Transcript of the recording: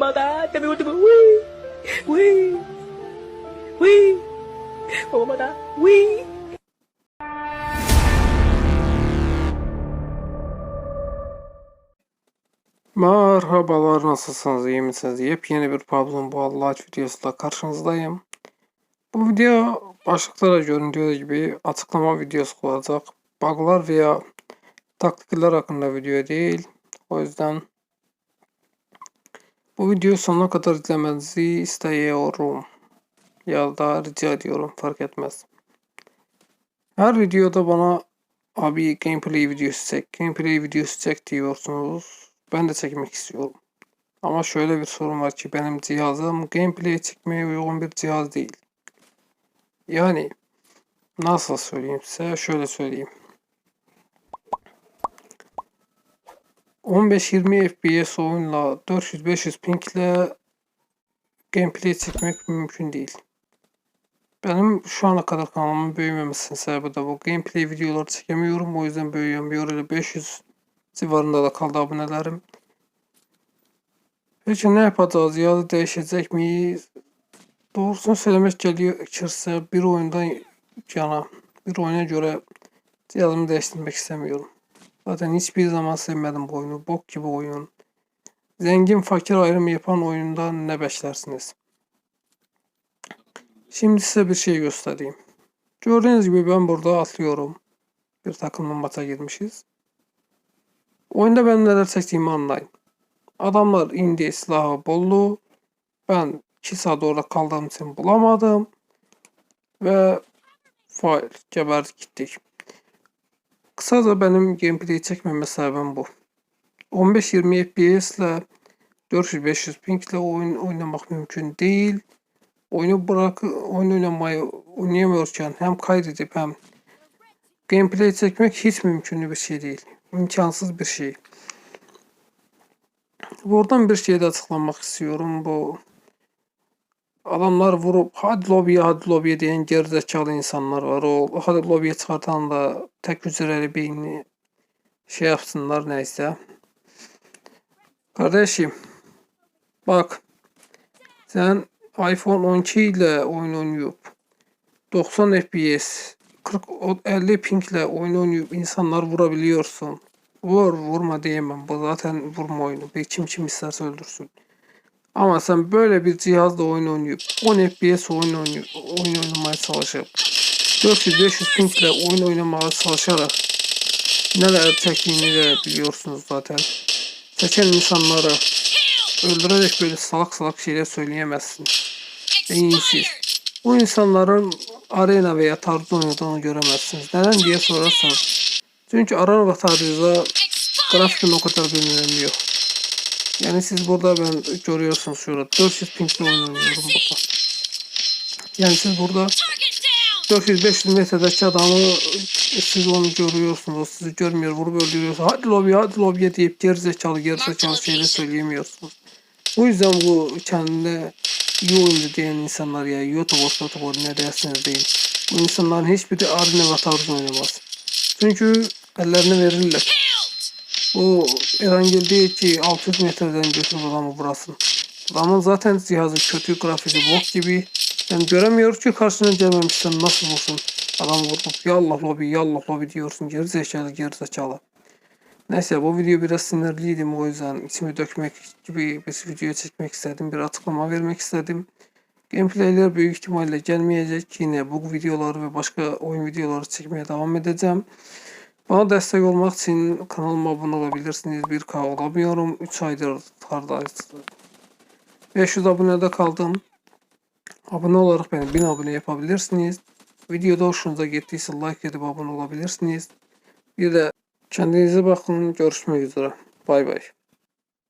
Mata, demi ultimo. Wee. Wee. Wee. Oh, mata. Wee. Merhabalar nasılsınız iyi misiniz? Yepyeni bir Pablo'nun bu Allah videosuyla karşınızdayım. Bu video başlıklara göründüğü gibi açıklama videosu olacak. Bug'lar veya taktikler hakkında video değil. O yüzden bu videoyu sonuna kadar izlemenizi istiyorum. Ya da rica ediyorum fark etmez. Her videoda bana abi gameplay videosu çek, gameplay videosu çek diyorsunuz. Ben de çekmek istiyorum. Ama şöyle bir sorun var ki benim cihazım gameplay çekmeye uygun bir cihaz değil. Yani nasıl söyleyeyim size şöyle söyleyeyim. 15-20 FPS oyunla 400-500 ping ile gameplay çekmek mümkün değil. Benim şu ana kadar kanalımın büyümemesinin sebebi de bu. Gameplay videoları çekemiyorum. O yüzden büyüyemiyor. Öyle 500 civarında da kaldı abonelerim. Peki ne yapacağız? Ya değişecek mi? Doğrusunu söylemek gerekirse bir oyundan yana bir oyuna göre cihazımı değiştirmek istemiyorum. Zaten hiçbir zaman sevmedim bu oyunu. Bok gibi oyun. Zengin fakir ayrımı yapan oyundan ne beklersiniz? Şimdi size bir şey göstereyim. Gördüğünüz gibi ben burada atlıyorum. Bir takımla maça girmişiz. Oyunda ben neler çektiğimi anlayın. Adamlar indi silahı buldu. Ben 2 saat orada kaldığım için bulamadım. Ve fail geberdik gittik. Kısaca benim gameplay çekmeme sebebim bu. 15-20 FPS ile 400-500 ping ile oyun oynamak mümkün değil. Oyunu bırak oyun oynamayı oynayamıyorken hem kaydedip hem gameplay çekmek hiç mümkün bir şey değil. İmkansız bir şey. Buradan bir şey de açıklamak istiyorum. Bu adamlar vurup hadi lobiye hadi lobiye diyen gerizekalı insanlar var. O hadi lobiye çıkartan da tek hücreli beyni şey yapsınlar neyse. Kardeşim bak sen iPhone 12 ile oyun oynayıp 90 FPS 40 50 ping ile oyun oynayıp insanlar vurabiliyorsun. Vur vurma diyemem. Bu zaten vurma oyunu. Bir kim kim isterse öldürsün. Ama sen böyle bir cihazla oyun oynayıp 10 FPS oyun oynuyor, oyun oynamaya çalışıp 400-500 ping ile oyun oynamaya çalışarak neler çektiğini de biliyorsunuz zaten. Çeken insanları öldürerek böyle salak salak şeyler söyleyemezsin. En iyisi. Bu insanların arena veya tarzda oynadığını göremezsiniz. Neden diye sorarsanız. Çünkü arena ve tarzda grafikin o kadar bir önemi yok. Yani siz burada ben görüyorsunuz şurada 400 pingle oynuyorum burada. Yani siz burada 400-500 metredeki adamı siz onu görüyorsunuz. O sizi görmüyor. Vurup öldürüyorsunuz. Hadi lobi hadi lobiye deyip gerizekalı gerizekalı şeyler söyleyemiyorsunuz. O yüzden bu kendine iyi oyuncu diyen insanlar ya YouTube YouTube ne dersiniz değil. Bu insanların hiçbiri arena ve tarzı oynamaz. Çünkü ellerine verirler. Bu Erangel değil ki 600 metreden götür adamı burasın. Adamın zaten cihazı kötü grafiki bok gibi. Yani göremiyor ki karşına gelmemişsen nasıl vursun. Adam vurup yallah lobi yallah lobi diyorsun geri zekalı geri zekalı. Neyse bu video biraz sinirliydim o yüzden içimi dökmek gibi bir video çekmek istedim. Bir açıklama vermek istedim. Gameplayler büyük ihtimalle gelmeyecek. Yine bu videoları ve başka oyun videoları çekmeye devam edeceğim. Bana destek olmak için kanalıma abone olabilirsiniz. 1K olamıyorum. 3 aydır tardayız. 500 abonede kaldım. Abone olarak beni 1000 abone yapabilirsiniz. Videoda hoşunuza gittiyse like edip abone olabilirsiniz. Bir de kendinize bakın. Görüşmek üzere. Bay bay.